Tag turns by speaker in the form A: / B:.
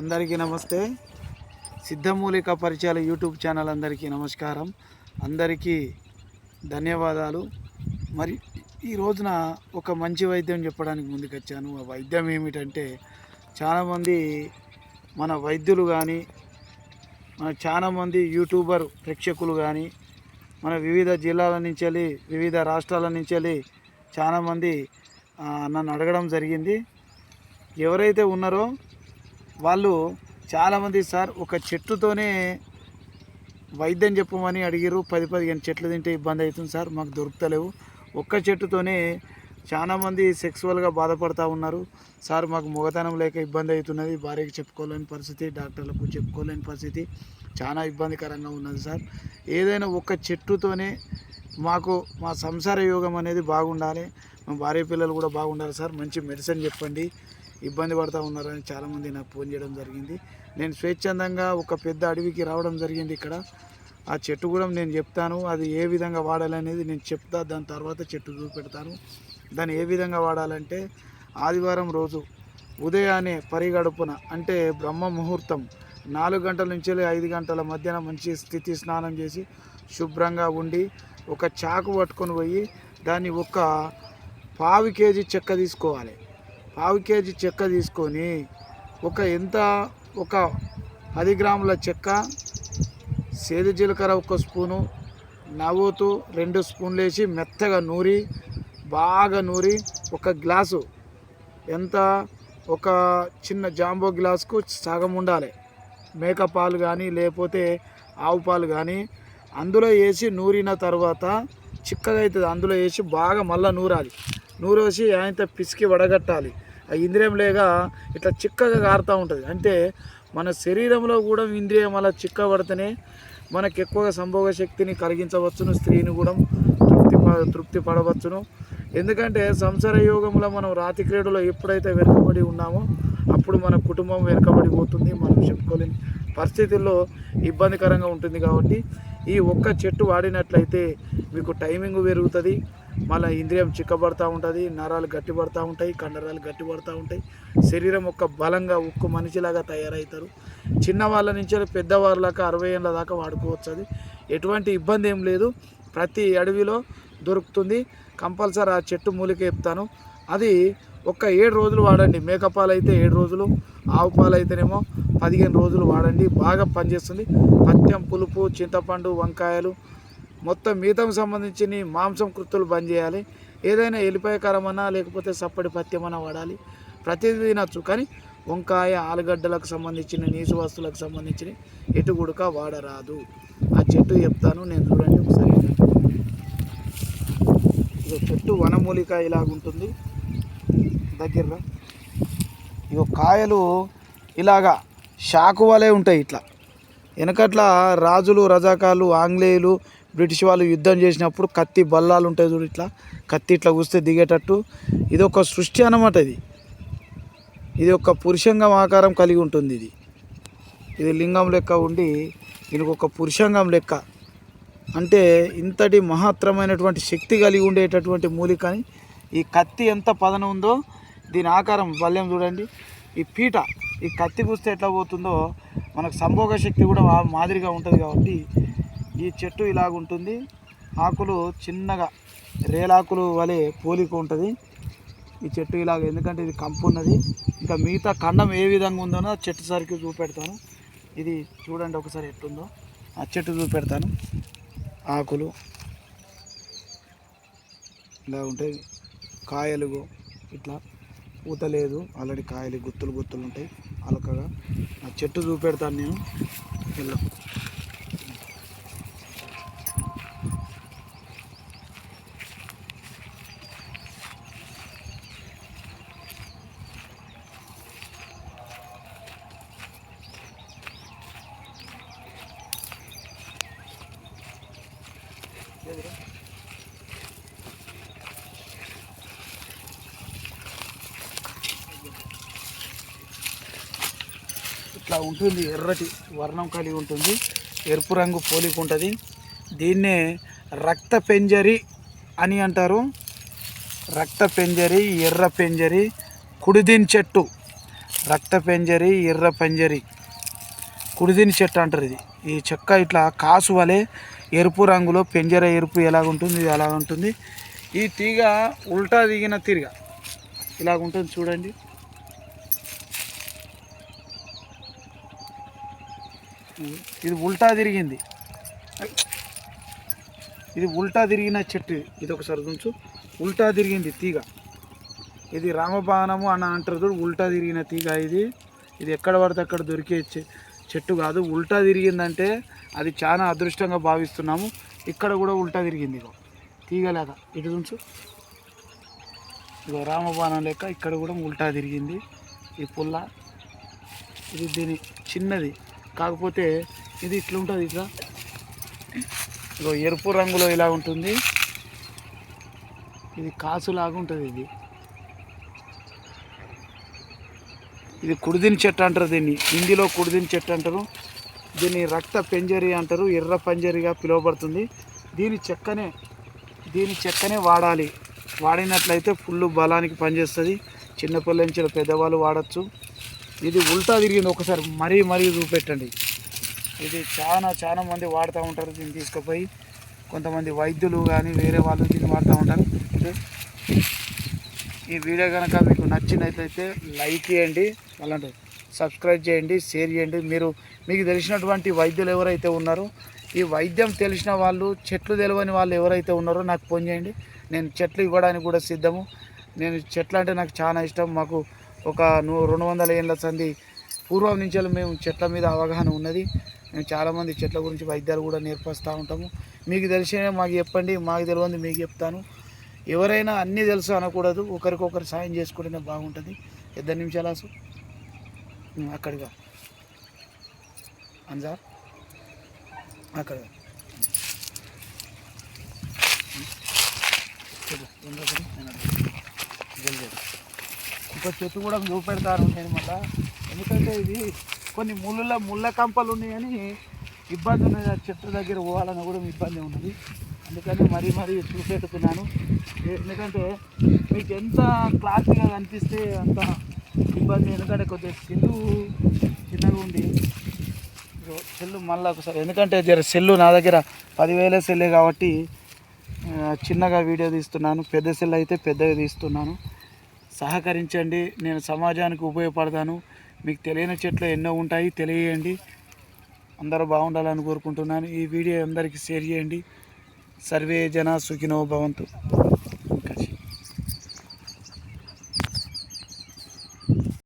A: అందరికీ నమస్తే. సిద్ధమూలిక పరిచయాల YouTube channel అందరికీ నమస్కారం. అందరికీ ధన్యవాదాలు. మరి ఈ రోజున ఒక మంచి వైద్యం చెప్పడానికి ముందుకొచ్చాను. ఆ వైద్యం ఏమిటంటే చాలామంది మన వైద్యులు కానీ మన చాలామంది యూట్యూబర్ ప్రేక్షకులు కానీ మన వివిధ జిల్లాల నుంచి వెళ్ళి వివిధ రాష్ట్రాల నుంచి వెళ్ళి చాలామంది నన్ను అడగడం జరిగింది. ఎవరైతే ఉన్నారో వాళ్ళు చాలామంది సార్ ఒక చెట్టుతోనే వైద్యం చెప్పమని అడిగారు పది పదిహేను చెట్లు తింటే ఇబ్బంది అవుతుంది సార్ మాకు దొరుకుతలేవు. ఒక్క చెట్టుతోనే చాలామంది సెక్సువల్గా బాధపడతా ఉన్నారు. సార్ మాకు మొగతనం లేక ఇబ్బంది అవుతున్నది. భార్యకి చెప్పుకోలేని పరిస్థితి డాక్టర్లకు చెప్పుకోలేని పరిస్థితి చాలా ఇబ్బందికరంగా ఉన్నది సార్. ఏదైనా ఒక్క చెట్టుతోనే మాకు మా సంసార యోగం అనేది బాగుండాలి. మా భార్య పిల్లలు కూడా బాగుండాలి సార్. మంచి మెడిసిన్ చెప్పండి. ఇబ్బంది పడుతూ ఉన్నారని చాలామంది నాకు ఫోన్ చేయడం జరిగింది. నేను స్వేచ్ఛందంగా ఒక పెద్ద అడవికి రావడం జరిగింది ఇక్కడ. ఆ చెట్టు కూడా నేను చెప్తాను. అది ఏ విధంగా వాడాలనేది నేను చెప్తా. దాని తర్వాత చెట్టు చూపెడతాను. దాన్ని ఏ విధంగా వాడాలంటే ఆదివారం రోజు ఉదయాన్నే పరిగడుపున అంటే బ్రహ్మ ముహూర్తం నాలుగు గంటల నుంచి ఐదు గంటల మధ్యన మంచి స్థితి స్నానం చేసి శుభ్రంగా ఉండి ఒక చాకు పట్టుకొని పోయి దాన్ని ఒక పావు కేజీ చెక్క తీసుకోవాలి. పావు కేజీ చెక్క తీసుకొని ఒక ఎంత? ఒక పది గ్రాముల చెక్క సేదు జీలకర్ర ఒక స్పూను నవ్వుతూ రెండు స్పూన్లు వేసి మెత్తగా నూరి బాగా నూరి ఒక గ్లాసు ఎంత? ఒక చిన్న జాంబో గ్లాసుకు సగం ఉండాలి. మేక పాలు కానీ లేకపోతే ఆవు పాలు కానీ అందులో వేసి నూరిన తర్వాత చిక్కగా అవుతుంది అందులో వేసి బాగా మళ్ళీ నూరాలి. నూరేసి ఆయన పిసికి వడగట్టాలి. ఆ ఇంద్రియం లేక ఇట్లా చిక్కగా కారుతూ ఉంటుంది. అంటే మన శరీరంలో కూడా ఇంద్రియం అలా చిక్కబడితేనే మనకు ఎక్కువగా సంభోగ శక్తిని కలిగించవచ్చును స్త్రీని కూడా తృప్తి ప- తృప్తి పడవచ్చును. ఎందుకంటే సంసార యోగంలో మనం రాతి క్రీడలో ఎప్పుడైతే వెనుకబడి ఉన్నామో అప్పుడు మన కుటుంబం వెనుకబడి పోతుంది మనం చెప్పుకోలేని పరిస్థితుల్లో ఇబ్బందికరంగా ఉంటుంది కాబట్టి ఈ ఒక్క చెట్టు వాడినట్లయితే మీకు టైమింగ్ పెరుగుతుంది మళ్ళీ ఇంద్రియం చిక్కబడతా ఉంటుంది నరాలు గట్టిపడతా ఉంటాయి కండరాలు గట్టిపడతా ఉంటాయి. శరీరం ఒక బలంగా ఉక్కు మనిషిలాగా తయారవుతారు. చిన్నవాళ్ళ నుంచి పెద్దవాళ్ళ అరవై ఏళ్ళ దాకా వాడుకోవచ్చు అది ఎటువంటి ఇబ్బంది ఏం లేదు. ప్రతి అడవిలో దొరుకుతుంది. కంపల్సరీ ఆ చెట్టు మూలిక చెప్తాను. అది ఒక్క ఏడు రోజులు వాడండి. మేకపాలు అయితే ఏడు రోజులు ఆవు పాలు అయితేనేమో పదిహేను రోజులు వాడండి. బాగా పనిచేస్తుంది. పత్యం పులుపు చింతపండు వంకాయలు మొత్తం మిగతాకు సంబంధించిన మాంసం కృత్తులు బంద్ చేయాలి. ఏదైనా ఎల్లిపాయ కారమన్నా లేకపోతే సప్పటి పత్యమన్నా వాడాలి. ప్రతిదీ తినచ్చు. కానీ వంకాయ ఆలుగడ్డలకు సంబంధించిన నీసు వస్తువులకు సంబంధించిన ఎటు గుడక వాడరాదు. ఆ చెట్టు చెప్తాను. నేను చూడండి ఒకసారి. ఇది చెట్టు వనమూలిక ఇలాగుంటుంది దగ్గర. ఇగో కాయలు ఇలాగా షాకు వలె ఉంటాయి ఇట్లా. వెనకట్ల రాజులు రజాకాలు ఆంగ్లేయులు బ్రిటిష్ వాళ్ళు యుద్ధం చేసినప్పుడు కత్తి బల్లాలు ఉంటాయి చూడు ఇట్లా. కత్తి ఇట్లా కూస్తే దిగేటట్టు. ఇది ఒక సృష్టి అన్నమాట ఇది. ఇది ఒక పురుషంగం ఆకారం కలిగి ఉంటుంది ఇది. ఇది లింగం లెక్క ఉండి దీనికి ఒక పురుషంగం లెక్క. అంటే ఇంతటి మహత్తరమైనటువంటి శక్తి కలిగి ఉండేటటువంటి మూలికని ఈ కత్తి ఎంత పదన ఉందో దీని ఆకారం బల్యం చూడండి. ఈ పీట ఈ కత్తి కూస్తే ఎట్లా పోతుందో మనకు సంభోగ శక్తి కూడా మాదిరిగా ఉంటుంది కాబట్టి ఈ చెట్టు ఇలాగ ఉంటుంది. ఆకులు చిన్నగా రేలాకులు వలె పోలిక ఉంటుంది. ఈ చెట్టు ఇలాగ ఎందుకంటే ఇది కంపు ఉన్నది. ఇంకా మిగతా కండం ఏ విధంగా ఉందనో చెట్టు సరికి చూపెడతాను. ఇది చూడండి ఒకసారి ఎట్టుందో. ఆ చెట్టు చూపెడతాను. ఆకులు ఇలా ఉంటాయి. కాయలు ఇట్లా పూత లేదు. ఆల్రెడీ కాయలు గుత్తులు గుత్తులు ఉంటాయి. అలకగా. ఆ చెట్టు చూపెడతాను నేను. ఇలా. ఇట్లా ఉంటుంది ఎర్రటి వర్ణం కలిగి ఉంటుంది. ఎరుపు రంగు పోలిక ఉంటుంది. దీన్నే రక్త పెంజరి అని అంటారు. రక్త పెంజరి ఎర్ర పెంజరి కుడిదిన్ చెట్టు. రక్త పెంజరి ఎర్ర పెంజరి. కుడిదిని చెట్టు అంటారు ఇది. ఈ చెక్క ఇట్లా కాసు వలె ఎరుపు రంగులో పెంజర ఎరుపు ఎలాగుంటుంది ఇది అలాగ ఉంటుంది ఈ తీగ ఉల్టా దిగిన తీగ. ఇలాగుంటుంది చూడండి. ఇది ఉల్టా తిరిగింది. ఇది ఉల్టా తిరిగిన చెట్టు ఇది. ఒకసారి చూచు ఉల్టా తిరిగింది తీగ. ఇది రామబాణము అని అంటారు చూడు. ఉల్టా తిరిగిన తీగ ఇది. ఇది ఎక్కడ పడితే అక్కడ దొరికే చెట్టు కాదు. ఉల్టా తిరిగిందంటే అది చాలా అదృష్టంగా భావిస్తున్నాము. ఇక్కడ కూడా ఉల్టా తిరిగింది ఇగో. తీగలేక ఇటు చూచు ఇగో రామబాణం లెక్క ఇక్కడ కూడా ఉల్టా తిరిగింది. ఈ పుల్ల. ఇది దీని చిన్నది. కాకపోతే ఇది ఇట్లా ఉంటుంది ఇట్లా. ఇగో ఎరుపు రంగులో ఇలా ఉంటుంది. ఇది కాసులాగా ఉంటుంది ఇది. ఇది కుడిదిని చెట్టు అంటారు దీన్ని. హిందీలో కుడిదిని చెట్టు అంటారు. దీన్ని రక్త పెంజరి అంటారు. ఎర్ర పంజరిగా పిలువబడుతుంది. దీని చెక్కనే దీని చెక్కనే వాడాలి. వాడినట్లయితే ఫుల్ బలానికి పనిచేస్తుంది. చిన్నపిల్లల నుంచి పెద్దవాళ్ళు వాడచ్చు. ఇది ఉల్టా తిరిగింది ఒకసారి మరీ మరీ చూపెట్టండి. ఇది చాలా చాలా మంది వాడుతూ ఉంటారు దీన్ని తీసుకుపోయి. కొంతమంది వైద్యులు కానీ వేరే వాళ్ళు దీన్ని వాడుతూ ఉంటారు. ఈ వీడియో కనుక మీకు నచ్చినట్లయితే లైక్ చేయండి అలాంటి సబ్స్క్రైబ్ చేయండి షేర్ చేయండి. మీరు మీకు తెలిసినటువంటి వైద్యులు ఎవరైతే ఉన్నారో ఈ వైద్యం తెలిసిన వాళ్ళు చెట్లు తెలియని వాళ్ళు ఎవరైతే ఉన్నారో నాకు ఫోన్ చేయండి. నేను చెట్లు ఇవ్వడానికి కూడా సిద్ధము. నేను చెట్లు అంటే నాకు చాలా ఇష్టం. మాకు ఒక నూ రెండు వందల ఏళ్ళ సంది పూర్వం నుంచి మేము చెట్ల మీద అవగాహన ఉన్నది. మేము చాలామంది చెట్ల గురించి వైద్యాలు కూడా నేర్పిస్తూ ఉంటాము. మీకు తెలిసిన మాకు చెప్పండి మాకు తెలియంది మీకు చెప్తాను. ఎవరైనా అన్నీ తెలుసు అనకూడదు ఒకరికొకరు సాయం చేసుకుంటేనే బాగుంటుంది. ఇద్దరు నిమిషాలు అసు అక్కడిగా అంజార్ అక్కడ ఇంకో చెట్టు కూడా చూపెడతారు నేను మళ్ళా. ఎందుకంటే ఇది కొన్ని ముళ్ళ ముళ్ళ కంపలు ఉన్నాయని ఇబ్బంది ఉన్నది. ఆ చెట్టు దగ్గర పోవాలని కూడా ఇబ్బంది ఉన్నది. అందుకని మరీ మరీ చూపెడుతున్నాను. ఎందుకంటే మీకు ఎంత క్లారిటీగా కనిపిస్తే అంత ఇబ్బంది. ఎందుకంటే కొద్దిగా సెల్లు చిన్నగా ఉంది. సెల్లు మళ్ళీ ఒకసారి. ఎందుకంటే జర సెల్లు నా దగ్గర పదివేల సెల్లే కాబట్టి చిన్నగా వీడియో తీస్తున్నాను. పెద్ద సెల్ అయితే పెద్దగా తీస్తున్నాను. సహకరించండి. నేను సమాజానికి ఉపయోగపడతాను. మీకు తెలియని చెట్లు ఎన్నో ఉంటాయి. తెలియజేయండి. అందరూ బాగుండాలని కోరుకుంటున్నాను. ఈ వీడియో అందరికీ షేర్ చేయండి. సర్వే జన సుఖినో భవంతు.